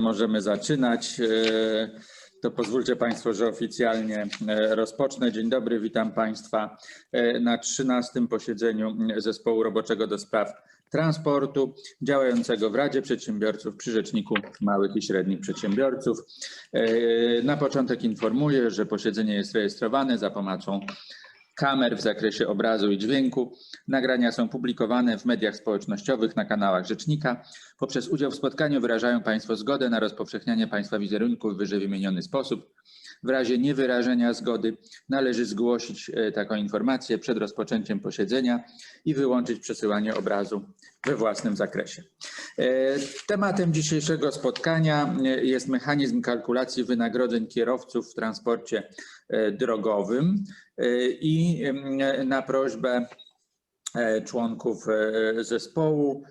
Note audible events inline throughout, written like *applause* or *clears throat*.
Możemy zaczynać. E, To pozwólcie Państwo, że oficjalnie e, rozpocznę. Dzień dobry, witam Państwa e, na 13 posiedzeniu Zespołu Roboczego do Spraw Transportu działającego w Radzie Przedsiębiorców przy Rzeczniku Małych i Średnich Przedsiębiorców. Na początek informuję, że posiedzenie jest rejestrowane za pomocą kamer w zakresie obrazu i dźwięku. Nagrania są publikowane w mediach społecznościowych na kanałach Rzecznika. Poprzez udział w spotkaniu wyrażają Państwo zgodę na rozpowszechnianie Państwa wizerunku w wyżej wymieniony sposób. W razie niewyrażenia zgody należy zgłosić e, taką informację przed rozpoczęciem posiedzenia i wyłączyć przesyłanie obrazu we własnym zakresie. E, Tematem dzisiejszego spotkania e, jest mechanizm kalkulacji wynagrodzeń kierowców w transporcie drogowym i na prośbę członków zespołu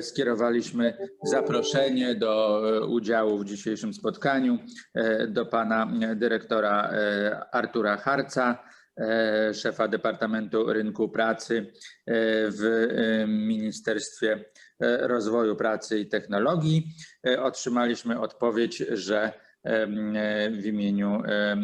skierowaliśmy zaproszenie do e, udziału w dzisiejszym spotkaniu e, do pana dyrektora e, Artura Harca, e, szefa Departamentu Rynku Pracy e, w e, Ministerstwie e, Rozwoju Pracy i Technologii. E, Otrzymaliśmy odpowiedź, że e, w imieniu e,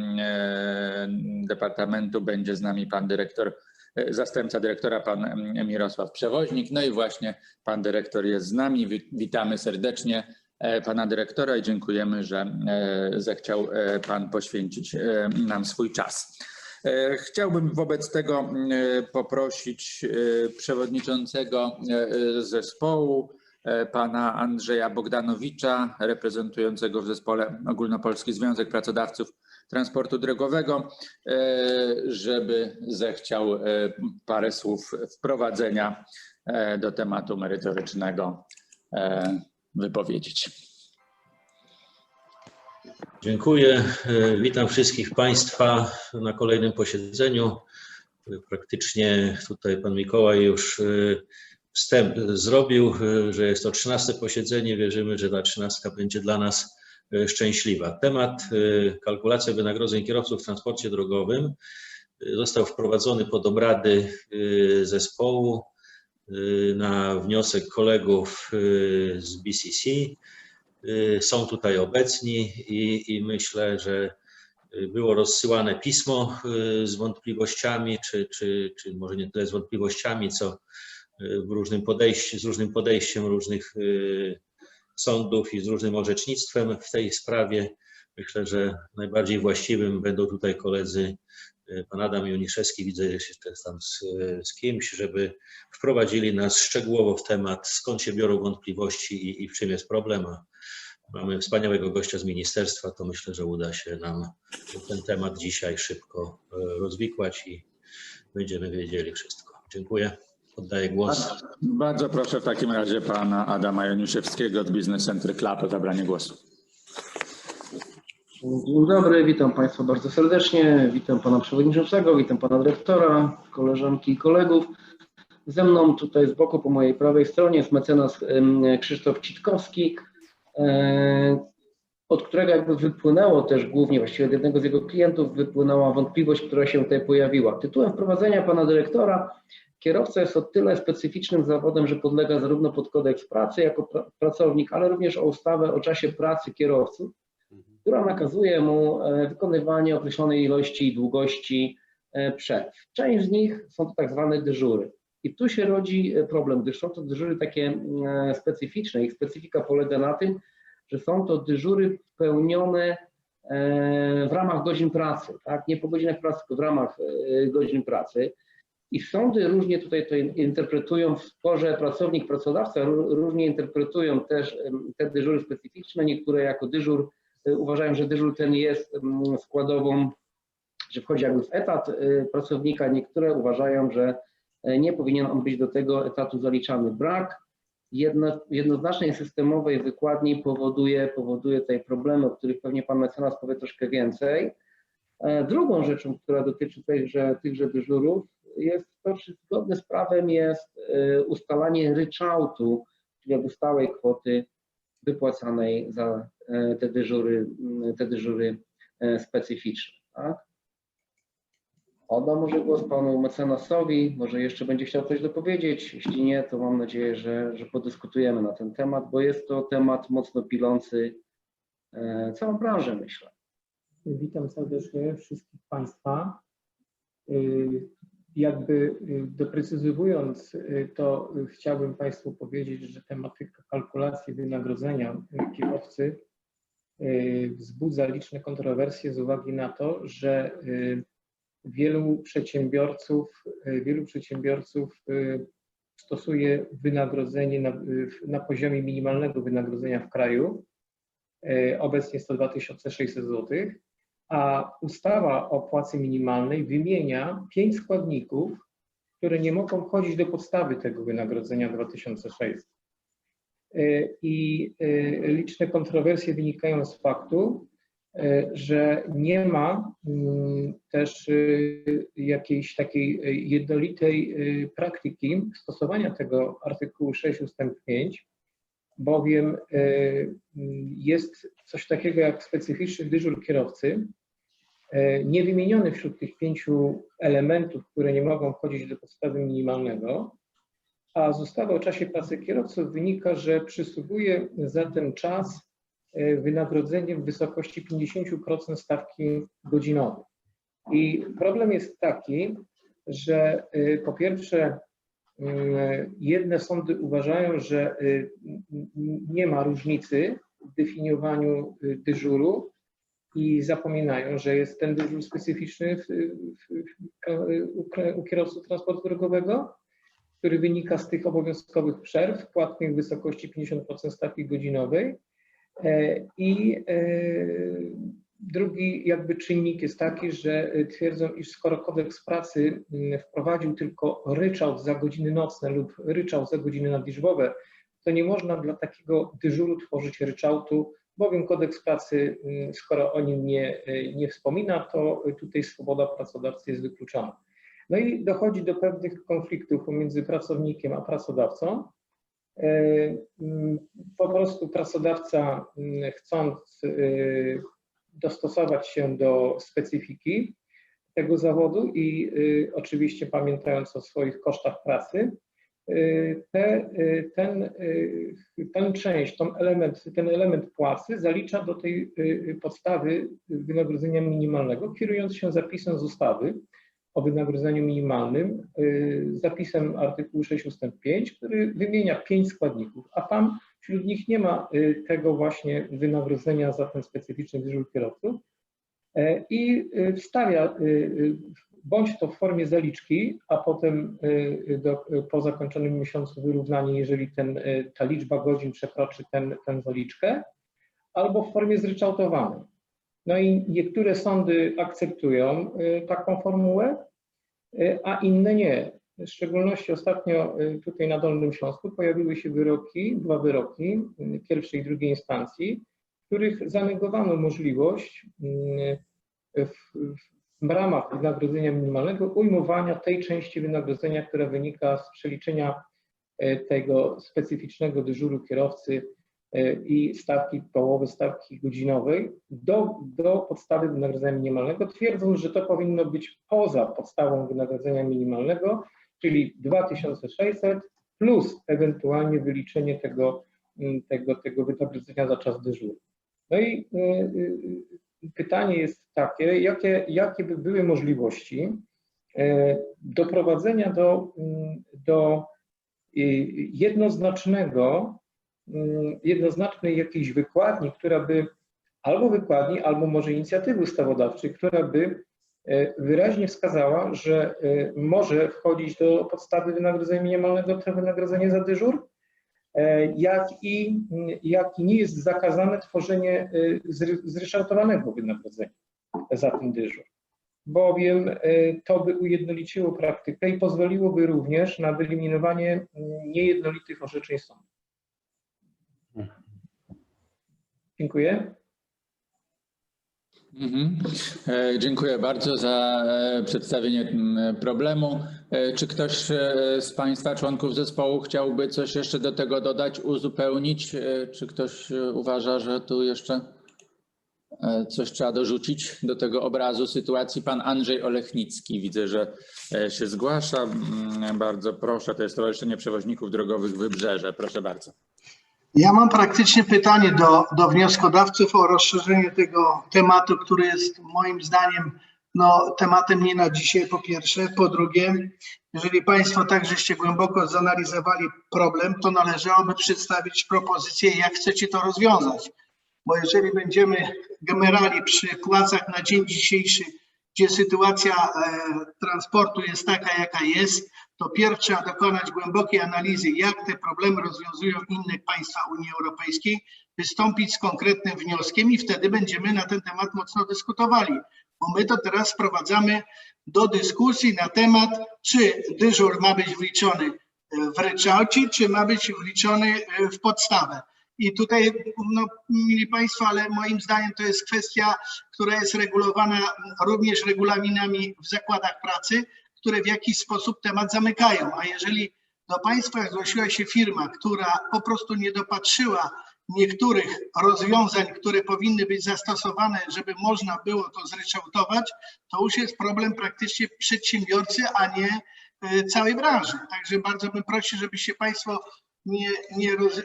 Departamentu będzie z nami pan dyrektor e, zastępca dyrektora, pan Mirosław Przewoźnik. No i właśnie pan dyrektor jest z nami. Wi- Witamy serdecznie e, pana dyrektora i dziękujemy, że e, zechciał e, pan poświęcić e, nam swój czas. E, Chciałbym wobec tego e, poprosić e, przewodniczącego e, zespołu, e, pana Andrzeja Bogdanowicza, reprezentującego w zespole Ogólnopolski Związek Pracodawców Transportu Drogowego, e, żeby zechciał e, parę słów wprowadzenia e, do tematu merytorycznego wypowiedzieć. Dziękuję. Witam wszystkich Państwa na kolejnym posiedzeniu. Praktycznie tutaj Pan Mikołaj już wstęp zrobił, że jest to 13 posiedzenie. Wierzymy, że ta 13 będzie dla nas szczęśliwa. Temat e, kalkulacja wynagrodzeń kierowców w transporcie drogowym e, został wprowadzony pod obrady e, zespołu e, na wniosek kolegów e, z BCC. Są tutaj obecni i, i myślę, że było rozsyłane pismo z wątpliwościami, czy, czy, czy może nie tyle z wątpliwościami, co w różnym podejściu, z różnym podejściem różnych sądów i z różnym orzecznictwem w tej sprawie. Myślę, że najbardziej właściwym będą tutaj koledzy y, pan Adam Joniszewski, widzę jeszcze tam z, z kimś, żeby wprowadzili nas szczegółowo w temat, skąd się biorą wątpliwości i, i w czym jest problem. A Mamy wspaniałego gościa z ministerstwa, to myślę, że uda się nam ten temat dzisiaj szybko e, rozwikłać i będziemy wiedzieli wszystko. Dziękuję. Oddaję głos. Bardzo proszę w takim razie pana Adama Joniszewskiego od Business Center Club o zabranie głosu. Dzień dobry, witam Państwa bardzo serdecznie. Witam Pana Przewodniczącego, witam Pana Dyrektora, koleżanki i kolegów. Ze mną tutaj z boku po mojej prawej stronie jest mecenas Krzysztof Citkowski, e, od którego jakby wypłynęło też głównie, właściwie od jednego z jego klientów wypłynęła wątpliwość, która się tutaj pojawiła. Tytułem wprowadzenia Pana Dyrektora kierowca jest o tyle specyficznym zawodem, że podlega zarówno pod kodeks pracy jako pra- pracownik, ale również o ustawę o czasie pracy kierowców, która nakazuje mu e, wykonywanie określonej ilości i długości e, przerw. Część z nich są to tak zwane dyżury. I tu się rodzi e, problem, gdyż są to dyżury takie e, specyficzne. Ich specyfika polega na tym, że są to dyżury pełnione w ramach godzin pracy, tak? nie po godzinach pracy, tylko w ramach godzin pracy. I sądy różnie tutaj to in- interpretują w sporze pracownik, pracodawca, ró- różnie interpretują też te dyżury specyficzne. Niektóre jako dyżur y, uważają, że dyżur ten jest składową, że wchodzi jakby w etat y, pracownika. Niektóre uważają, że y, nie powinien on być do tego etatu zaliczany. Brak jedno, jednoznacznej systemowej wykładni powoduje, powoduje tutaj problemy, o których pewnie pan mecenas powie troszkę więcej. E, Drugą rzeczą, która dotyczy tychże, tychże dyżurów jest to, zgodne z prawem jest y, ustalanie ryczałtu, czyli jakby stałej kwoty wypłacanej za e, te dyżury, m, te dyżury e, specyficzne. Tak? Oddam może głos panu mecenasowi, może jeszcze będzie chciał coś dopowiedzieć. Jeśli nie, to mam nadzieję, że, że podyskutujemy na ten temat, bo jest to temat mocno pilący całą branżę, myślę. Witam serdecznie wszystkich Państwa. Jakby y, doprecyzowując y, to, y, chciałbym Państwu powiedzieć, że tematyka kalkulacji wynagrodzenia kierowcy wzbudza liczne kontrowersje z uwagi na to, że wielu przedsiębiorców, wielu przedsiębiorców stosuje wynagrodzenie na, na poziomie minimalnego wynagrodzenia w kraju. Obecnie jest to 2600 zł a ustawa o płacy minimalnej wymienia pięć składników, które nie mogą wchodzić do podstawy tego wynagrodzenia 2600. Y, I y, liczne kontrowersje wynikają z faktu, y, że nie ma mm, też jakiejś takiej jednolitej praktyki stosowania tego artykułu 6 ust. 5, bowiem jest coś takiego jak specyficzny dyżur kierowcy, e, nie wymieniony wśród tych pięciu elementów, które nie mogą wchodzić do podstawy minimalnego, a z ustawy o czasie pracy kierowców wynika, że przysługuje za ten czas e, wynagrodzenie w wysokości 50% stawki godzinowej. I problem jest taki, że e, po pierwsze mm, jedne sądy uważają, że nie ma różnicy w definiowaniu dyżuru, i zapominają, że jest ten dyżur specyficzny w, w, u, kierowców transportu drogowego, który wynika z tych obowiązkowych przerw płatnych w wysokości 50% stawki godzinowej. E, I e, drugi jakby czynnik jest taki, że twierdzą, iż skoro kodeks pracy m, wprowadził tylko ryczałt za godziny nocne lub ryczałt za godziny nadliczbowe, to nie można dla takiego dyżuru tworzyć ryczałtu bowiem kodeks pracy, mm, skoro o nim nie, y, nie wspomina, to tutaj swoboda pracodawcy jest wykluczona. No i dochodzi do pewnych konfliktów pomiędzy pracownikiem a pracodawcą. E, mm, Po prostu pracodawca, chcąc y, dostosować się do specyfiki tego zawodu i y, oczywiście pamiętając o swoich kosztach pracy, y, te, y, ten, y, ten część, ten element, ten element płacy zalicza do tej y, podstawy wynagrodzenia minimalnego, kierując się zapisem z ustawy o wynagrodzeniu minimalnym, zapisem artykułu 6 ust. 5, który wymienia pięć składników, a tam wśród nich nie ma tego właśnie wynagrodzenia za ten specyficzny dyżur kierowców E, i wstawia bądź to w formie zaliczki, a potem y, do, po zakończonym miesiącu wyrównanie, jeżeli ten, y, ta liczba godzin przekroczy ten, tę zaliczkę, albo w formie zryczałtowanej. No i niektóre sądy akceptują y, taką formułę, y, a inne nie. W szczególności ostatnio y, tutaj na Dolnym Śląsku pojawiły się wyroki, dwa wyroki y, pierwszej i drugiej instancji, w których zanegowano możliwość y, w, w ramach wynagrodzenia minimalnego ujmowania tej części wynagrodzenia, która wynika z przeliczenia e, tego specyficznego dyżuru kierowcy e, i stawki połowy stawki godzinowej do, do podstawy wynagrodzenia minimalnego, twierdząc, że to powinno być poza podstawą wynagrodzenia minimalnego, czyli 2600 plus ewentualnie wyliczenie tego, m, tego, tego wynagrodzenia za czas dyżuru. No i y, pytanie jest takie, jakie, jakie by były możliwości e, doprowadzenia do, mm, do y, jednoznacznego, mm, jednoznacznej jakiejś wykładni, która by albo wykładni, albo może inicjatywy ustawodawczej, która by e, wyraźnie wskazała, że e, może wchodzić do podstawy wynagrodzenia minimalnego to wynagrodzenie za dyżur, e, jak i, jak i nie jest zakazane tworzenie e, zry- zryczałtowanego wynagrodzenia za ten dyżur. Bowiem e, to by ujednoliciło praktykę i pozwoliłoby również na wyeliminowanie niejednolitych orzeczeń sądu. Dziękuję. Mhm. E, Dziękuję bardzo za e, przedstawienie problemu. E, Czy ktoś z Państwa członków zespołu chciałby coś jeszcze do tego dodać, uzupełnić? Czy ktoś uważa, że tu jeszcze coś trzeba dorzucić do tego obrazu sytuacji? Pan Andrzej Olechnicki widzę, że się zgłasza. Mm, Bardzo proszę, to jest Stowarzyszenie Przewoźników Drogowych Wybrzeże. Proszę bardzo. Ja mam praktycznie pytanie do, do wnioskodawców o rozszerzenie tego tematu, który jest moim zdaniem no, tematem nie na dzisiaj, po pierwsze. Po drugie, jeżeli Państwo tak żeście głęboko zanalizowali problem, to należałoby przedstawić propozycję, jak chcecie to rozwiązać. Bo jeżeli będziemy gemerali przy płacach na dzień dzisiejszy, gdzie sytuacja e, transportu jest taka, jaka jest, to pierw trzeba dokonać głębokiej analizy, jak te problemy rozwiązują inne państwa Unii Europejskiej, wystąpić z konkretnym wnioskiem i wtedy będziemy na ten temat mocno dyskutowali. Bo my to teraz sprowadzamy do dyskusji na temat, czy dyżur ma być wliczony e, w ryczałcie, czy ma być wliczony e, w podstawę. I tutaj, no, mili Państwo, ale moim zdaniem to jest kwestia, która jest regulowana również regulaminami w zakładach pracy, które w jakiś sposób temat zamykają. A jeżeli do Państwa zgłosiła się firma, która po prostu nie dopatrzyła niektórych rozwiązań, które powinny być zastosowane, żeby można było to zryczałtować, to już jest problem praktycznie przedsiębiorcy, a nie e, całej branży. Także bardzo bym prosił, żebyście Państwo nie, nie, roz,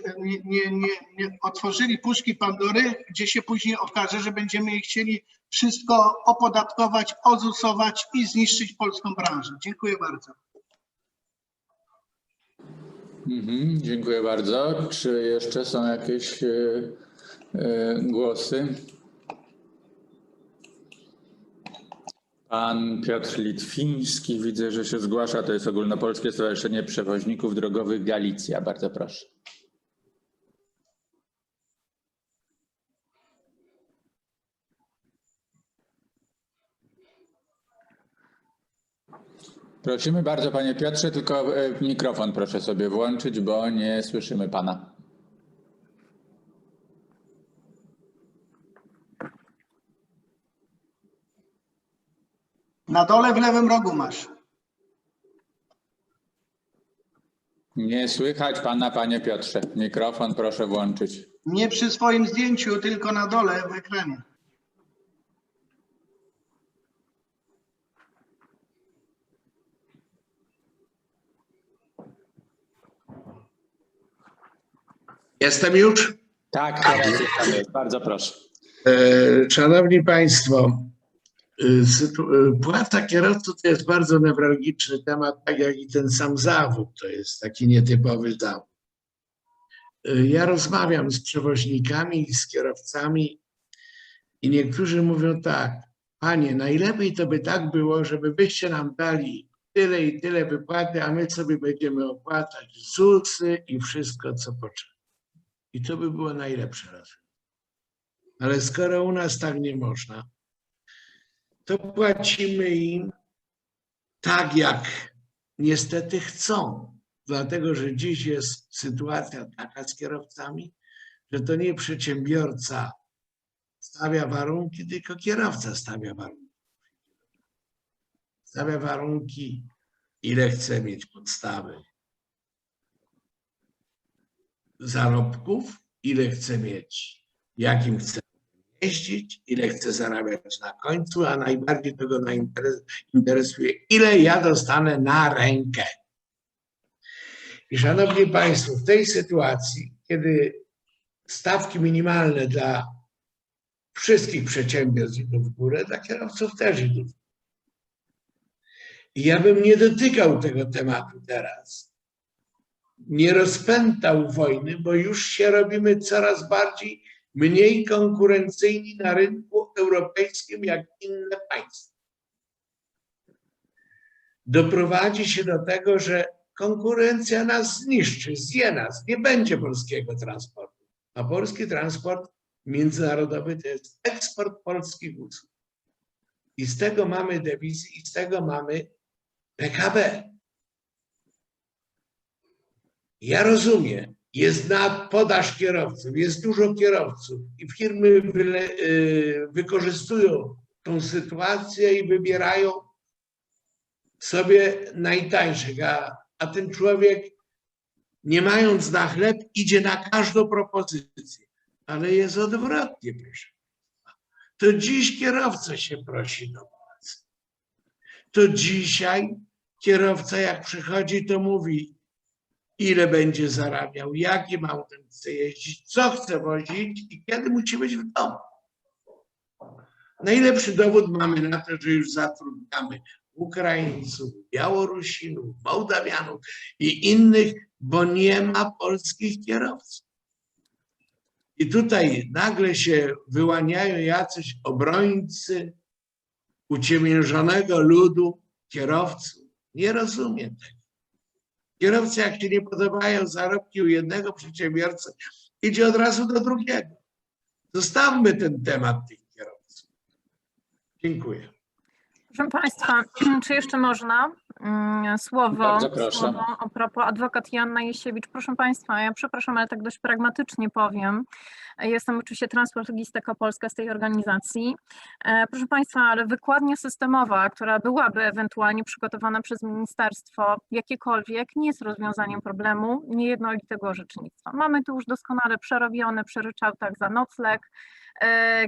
nie, nie, otworzyli puszki Pandory, gdzie się później okaże, że będziemy chcieli wszystko opodatkować, ozusować i zniszczyć polską branżę. Dziękuję bardzo. Mhm, dziękuję bardzo. Czy jeszcze są jakieś e, e, głosy? Pan Piotr Litwiński, widzę, że się zgłasza. To jest Ogólnopolskie Stowarzyszenie Przewoźników Drogowych Galicja. Bardzo proszę. Prosimy bardzo, panie Piotrze, tylko e, mikrofon proszę sobie włączyć, bo nie słyszymy pana. Na dole w lewym rogu masz. Nie słychać pana, panie Piotrze. Mikrofon proszę włączyć. Nie przy swoim zdjęciu, tylko na dole w ekranie. Jestem już? Tak, teraz jest, pan jest. bardzo proszę. E, Szanowni Państwo, sytu- e, płaca kierowców to jest bardzo newralgiczny temat, tak jak i ten sam zawód, to jest taki nietypowy zawód. E, Ja rozmawiam z przewoźnikami i z kierowcami i niektórzy mówią tak, panie, najlepiej to by tak było, żeby byście nam dali tyle i tyle wypłaty, a my sobie będziemy opłacać ZUSy i wszystko, co potrzeba. I to by było najlepsze rozwiązanie. Ale skoro u nas tak nie można, to płacimy im tak, jak niestety chcą. Dlatego, że dziś jest sytuacja taka z kierowcami, że to nie przedsiębiorca stawia warunki, tylko kierowca stawia warunki. Stawia warunki, ile chce mieć podstawy zarobków, ile chce mieć, jakim chce jeździć, ile chce zarabiać na końcu, a najbardziej tego na interes, interesuje, ile ja dostanę na rękę. I szanowni Państwo, w tej sytuacji, kiedy stawki minimalne dla wszystkich przedsiębiorstw idą w górę, dla kierowców też idą w górę. I ja bym nie dotykał tego tematu teraz nie rozpętał wojny, bo już się robimy coraz bardziej mniej konkurencyjni na rynku europejskim jak inne państwa. Doprowadzi się do tego, że konkurencja nas zniszczy, zje nas, nie będzie polskiego transportu. A polski transport międzynarodowy to jest eksport polskich usług. I z tego mamy dewizy, i z tego mamy PKB. Ja rozumiem, jest na podaż kierowców, jest dużo kierowców i firmy wyle, y, wykorzystują tą sytuację i wybierają sobie najtańszych, a, a ten człowiek nie mając na chleb idzie na każdą propozycję. Ale jest odwrotnie, proszę. To dziś kierowca się prosi do pracy. To dzisiaj kierowca jak przychodzi, to mówi ile będzie zarabiał, jakim autem chce jeździć, co chce wozić i kiedy musi być w domu. Najlepszy dowód mamy na to, że już zatrudniamy Ukraińców, Białorusinów, Mołdawianów i innych, bo nie ma polskich kierowców. I tutaj nagle się wyłaniają jacyś obrońcy uciemiężonego ludu kierowców. Nie rozumiem tego. Kierowcy, jak się nie podobają zarobki u jednego przedsiębiorcy, idzie od razu do drugiego. Zostawmy ten temat tych kierowców. Dziękuję. Proszę Państwa, *clears throat* czy jeszcze można mm, słowo, słowo a propos adwokat Joanna Jesiewicz. Proszę Państwa, ja przepraszam, ale tak dość pragmatycznie powiem. Jestem oczywiście Transportlogistyka Polska z tej organizacji. E, Proszę Państwa, ale wykładnia systemowa, która byłaby ewentualnie przygotowana przez ministerstwo jakiekolwiek, nie jest rozwiązaniem problemu niejednolitego orzecznictwa. Mamy tu już doskonale przerobione przy ryczałtach za nocleg,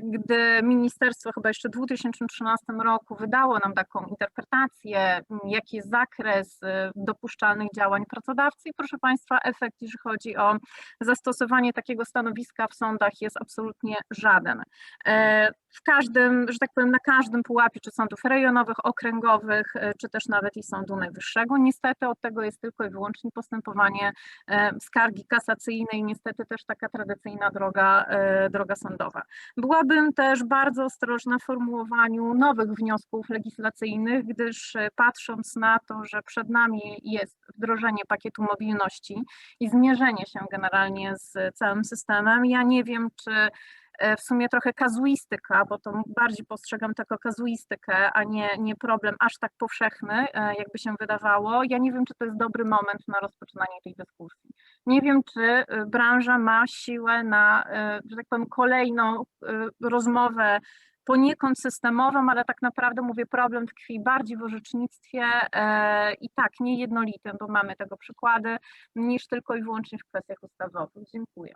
gdy ministerstwo chyba jeszcze w 2013 roku wydało nam taką interpretację, jaki jest zakres e, dopuszczalnych działań pracodawcy i proszę Państwa, efekt, jeżeli chodzi o zastosowanie takiego stanowiska w sądach jest absolutnie żaden. E, W każdym, że tak powiem, na każdym pułapie, czy sądów rejonowych, okręgowych, e, czy też nawet i Sądu Najwyższego, niestety od tego jest tylko i wyłącznie postępowanie e, skargi kasacyjnej, niestety też taka tradycyjna droga, e, droga sądowa. Byłabym też bardzo ostrożna w formułowaniu nowych wniosków legislacyjnych, gdyż e, patrząc na to, że przed nami jest wdrożenie pakietu mobilności i zmierzenie się generalnie z całym systemem, ja nie wiem, czy w sumie trochę kazuistyka, bo to bardziej postrzegam jako kazuistykę, a nie, nie problem aż tak powszechny, e, jakby się wydawało. Ja nie wiem, czy to jest dobry moment na rozpoczynanie tej dyskusji. Nie wiem, czy y, branża ma siłę na, że tak powiem, kolejną rozmowę poniekąd systemową, ale tak naprawdę mówię, problem tkwi bardziej w orzecznictwie e, i tak niejednolitym, bo mamy tego przykłady, niż tylko i wyłącznie w kwestiach ustawowych. Dziękuję.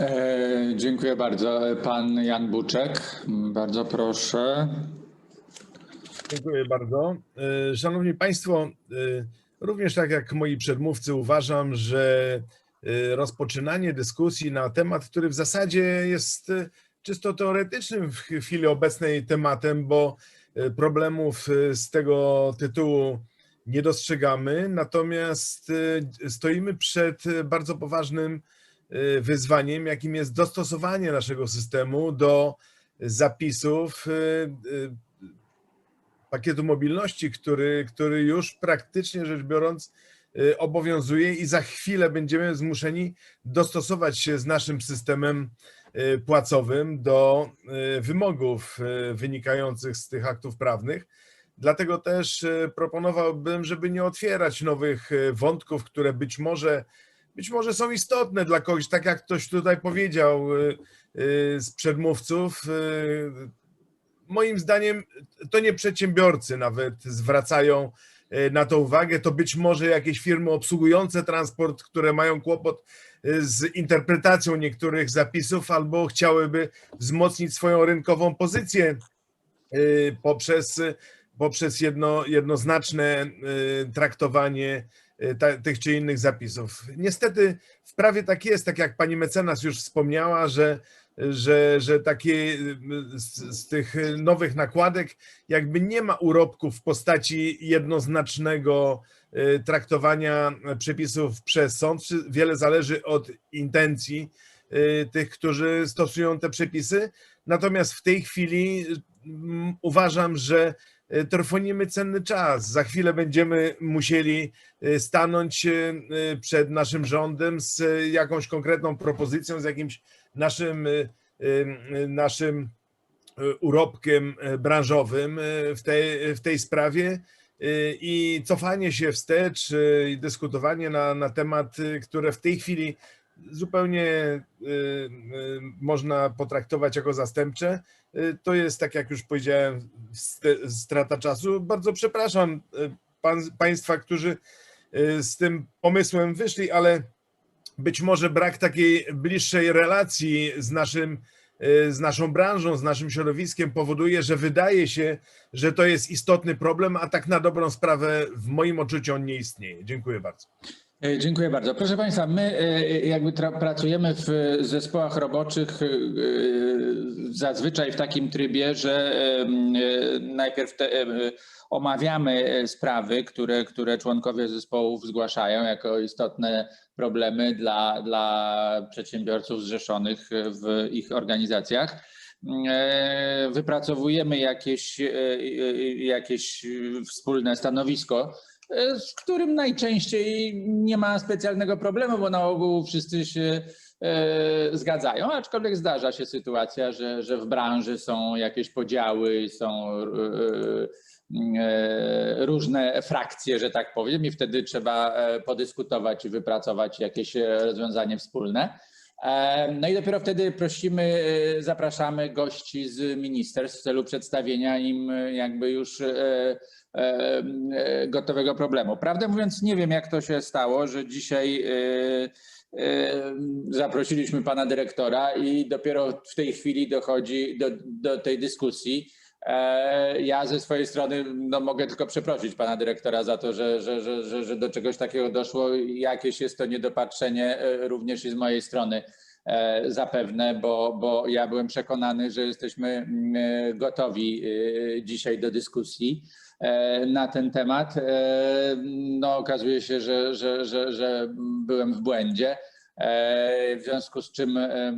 E, Dziękuję bardzo. Pan Jan Buczek, bardzo proszę. Dziękuję bardzo. E, Szanowni Państwo, e, również tak jak moi przedmówcy uważam, że e, rozpoczynanie dyskusji na temat, który w zasadzie jest czysto teoretycznym w chwili obecnej tematem, bo problemów z tego tytułu nie dostrzegamy, natomiast stoimy przed bardzo poważnym wyzwaniem, jakim jest dostosowanie naszego systemu do zapisów e, e, pakietu mobilności, który, który już praktycznie rzecz biorąc y, obowiązuje i za chwilę będziemy zmuszeni dostosować się z naszym systemem y, płacowym do y, wymogów y, wynikających z tych aktów prawnych. Dlatego też y, proponowałbym, żeby nie otwierać nowych y, wątków, które być może, być może są istotne dla kogoś, tak jak ktoś tutaj powiedział y, y, z przedmówców. y, moim zdaniem to nie przedsiębiorcy nawet zwracają na to uwagę, to być może jakieś firmy obsługujące transport, które mają kłopot z interpretacją niektórych zapisów albo chciałyby wzmocnić swoją rynkową pozycję poprzez, poprzez jedno, jednoznaczne traktowanie ta, tych czy innych zapisów. Niestety w prawie tak jest, tak jak pani mecenas już wspomniała, że że, że takie z, z tych nowych nakładek jakby nie ma urobków w postaci jednoznacznego e, traktowania przepisów przez sąd. Wiele zależy od intencji tych, którzy stosują te przepisy. Natomiast w tej chwili uważam, że trwonimy cenny czas. Za chwilę będziemy musieli e, stanąć e, przed naszym rządem z jakąś konkretną propozycją, z jakimś naszym, naszym urobkiem branżowym w tej, w tej sprawie i cofanie się wstecz i dyskutowanie na, na temat, które w tej chwili zupełnie y, y, można potraktować jako zastępcze. Y, To jest, tak jak już powiedziałem, st- strata czasu. Bardzo przepraszam pan, Państwa, którzy z tym pomysłem wyszli, ale być może brak takiej bliższej relacji z naszym z naszą branżą, z naszym środowiskiem powoduje, że wydaje się, że to jest istotny problem, a tak na dobrą sprawę w moim odczuciu on nie istnieje. Dziękuję bardzo. E, Dziękuję bardzo. Proszę Państwa, my e, jakby tra- pracujemy w e, zespołach roboczych e, zazwyczaj w takim trybie, że e, najpierw te, e, omawiamy e, sprawy, które, które członkowie zespołów zgłaszają jako istotne problemy dla, dla przedsiębiorców zrzeszonych w ich organizacjach. E, Wypracowujemy jakieś, e, e, jakieś wspólne stanowisko, e, z którym najczęściej nie ma specjalnego problemu, bo na ogół wszyscy się e, zgadzają, aczkolwiek zdarza się sytuacja, że, że w branży są jakieś podziały, są e, e, różne frakcje, że tak powiem, i wtedy trzeba e, podyskutować i wypracować jakieś e, rozwiązanie wspólne. E, No i dopiero wtedy prosimy, e, zapraszamy gości z ministerstw w celu przedstawienia im e, jakby już e, e, e, gotowego problemu. Prawdę mówiąc, nie wiem jak to się stało, że dzisiaj e, e, zaprosiliśmy pana dyrektora i dopiero w tej chwili dochodzi do, do tej dyskusji. E, Ja ze swojej strony no, mogę tylko przeprosić pana dyrektora za to, że, że, że, że, do czegoś takiego doszło. Jakieś jest to niedopatrzenie e, również i z mojej strony e, zapewne, bo, bo ja byłem przekonany, że jesteśmy mm, e, gotowi e, dzisiaj do dyskusji e, na ten temat. E, No, okazuje się, że, że, że, że byłem w błędzie. E, W związku z czym e,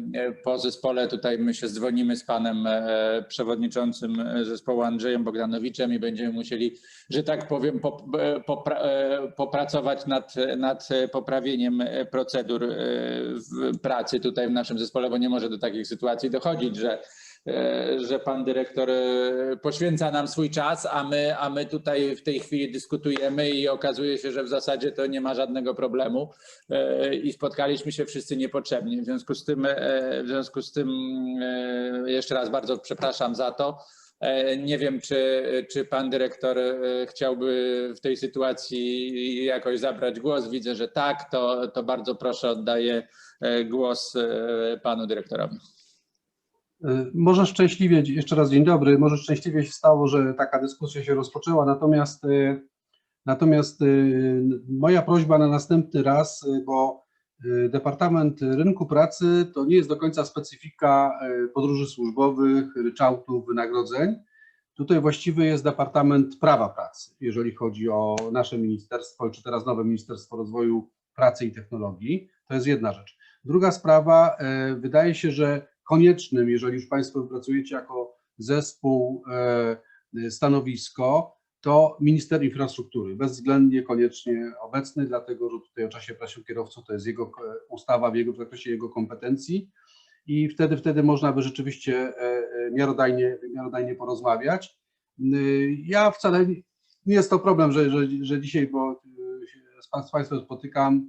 po zespole tutaj my się dzwonimy z panem e, przewodniczącym zespołu Andrzejem Bogdanowiczem i będziemy musieli, że tak powiem, pop- e, popra- e, popracować nad, nad poprawieniem e, procedur e, pracy tutaj w naszym zespole, bo nie może do takich sytuacji dochodzić, że e, że pan dyrektor e, poświęca nam swój czas, a my, a my tutaj w tej chwili dyskutujemy i okazuje się, że w zasadzie to nie ma żadnego problemu e, i spotkaliśmy się wszyscy niepotrzebnie. W związku z tym, e, w związku z tym e, jeszcze raz bardzo przepraszam za to. E, Nie wiem, czy, czy pan dyrektor e, chciałby w tej sytuacji jakoś zabrać głos. Widzę, że tak, to, to bardzo proszę, oddaję e, głos e, panu dyrektorowi. Y, Może szczęśliwie, jeszcze raz dzień dobry, może szczęśliwie się stało, że taka dyskusja się rozpoczęła, natomiast, y, natomiast y, moja prośba na następny raz, bo Departament Rynku Pracy to nie jest do końca specyfika podróży służbowych, ryczałtów, wynagrodzeń. Tutaj właściwy jest Departament Prawa Pracy, jeżeli chodzi o nasze ministerstwo, czy teraz nowe Ministerstwo Rozwoju Pracy i Technologii. To jest jedna rzecz. Druga sprawa, wydaje się, że koniecznym, jeżeli już Państwo wypracujecie jako zespół e, stanowisko, to minister infrastruktury, bezwzględnie koniecznie obecny, dlatego że tutaj o czasie pracy kierowców to jest jego ko- ustawa w jego w zakresie jego kompetencji i wtedy, wtedy można by rzeczywiście e, e, miarodajnie, miarodajnie porozmawiać. Ja wcale nie jest to problem, że, że, że dzisiaj, bo z Państw- z Państwem spotykam,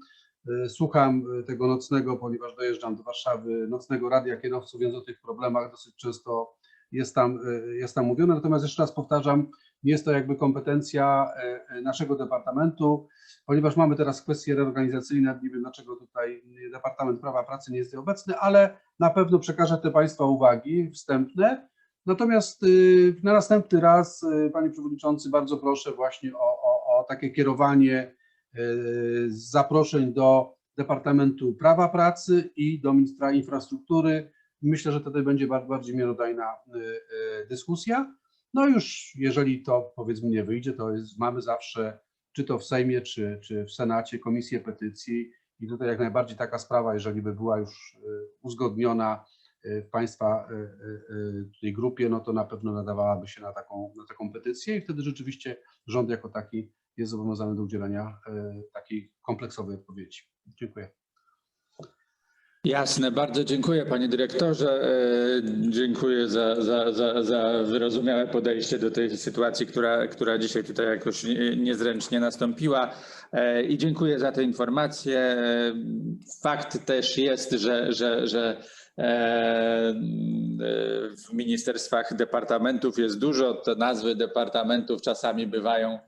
słucham y, tego nocnego, ponieważ dojeżdżam do Warszawy, nocnego radia kierowców, więc o tych problemach dosyć często jest tam, y, jest tam mówione. Natomiast jeszcze raz powtarzam, nie jest to jakby kompetencja e, e, naszego departamentu, ponieważ mamy teraz kwestie reorganizacyjne. Nie wiem, dlaczego tutaj Departament Prawa Pracy nie jest obecny, ale na pewno przekażę te Państwa uwagi wstępne. Natomiast y, na następny raz, y, Panie Przewodniczący, bardzo proszę właśnie o, o, o takie kierowanie y, zaproszeń do Departamentu Prawa Pracy i do Ministra Infrastruktury. Myślę, że wtedy będzie bar- bardziej miarodajna y, y, dyskusja. No już jeżeli to powiedzmy nie wyjdzie, to jest, mamy zawsze czy to w Sejmie, czy, czy w Senacie komisję petycji i tutaj jak najbardziej taka sprawa, jeżeli by była już uzgodniona w Państwa tej grupie, no to na pewno nadawałaby się na taką, na taką petycję i wtedy rzeczywiście rząd jako taki jest zobowiązany do udzielenia y, takiej kompleksowej odpowiedzi. Dziękuję. Jasne, bardzo dziękuję panie dyrektorze. E, Dziękuję za, za, za, za wyrozumiałe podejście do tej sytuacji, która, która dzisiaj tutaj jakoś nie- niezręcznie nastąpiła. E, I dziękuję za te informacje. E, Fakt też jest, że, że, że e, w ministerstwach departamentów jest dużo. Te nazwy departamentów czasami bywają e,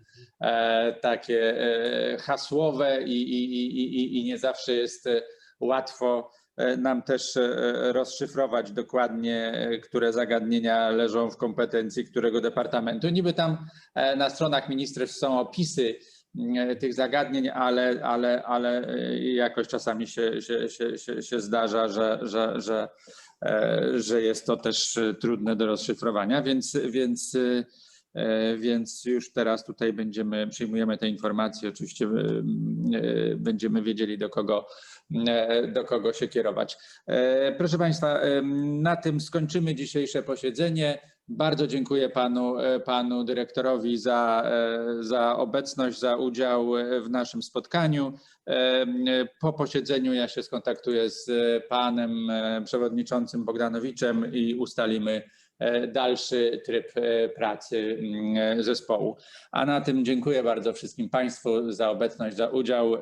takie e, hasłowe i, i, i, i, nie zawsze jest e, łatwo e, nam też e, rozszyfrować dokładnie, e, które zagadnienia leżą w kompetencji którego departamentu. Niby tam e, na stronach ministerstw są opisy tych zagadnień, ale, ale, ale e, jakoś czasami się, się, się, się, zdarza, że, że, że, e, że jest to też e, trudne do rozszyfrowania, więc, więc, e, e, więc już teraz tutaj będziemy, przyjmujemy te informacje, oczywiście e, e, będziemy wiedzieli do kogo, e, do kogo się kierować. E, Proszę Państwa, e, na tym skończymy dzisiejsze posiedzenie. Bardzo dziękuję panu, e, panu dyrektorowi za, e, za obecność, za udział e, w naszym spotkaniu. E, Po posiedzeniu ja się skontaktuję z panem e, przewodniczącym Bogdanowiczem i ustalimy e, dalszy tryb e, pracy mm, zespołu. A na tym dziękuję bardzo wszystkim Państwu za obecność, za udział. E,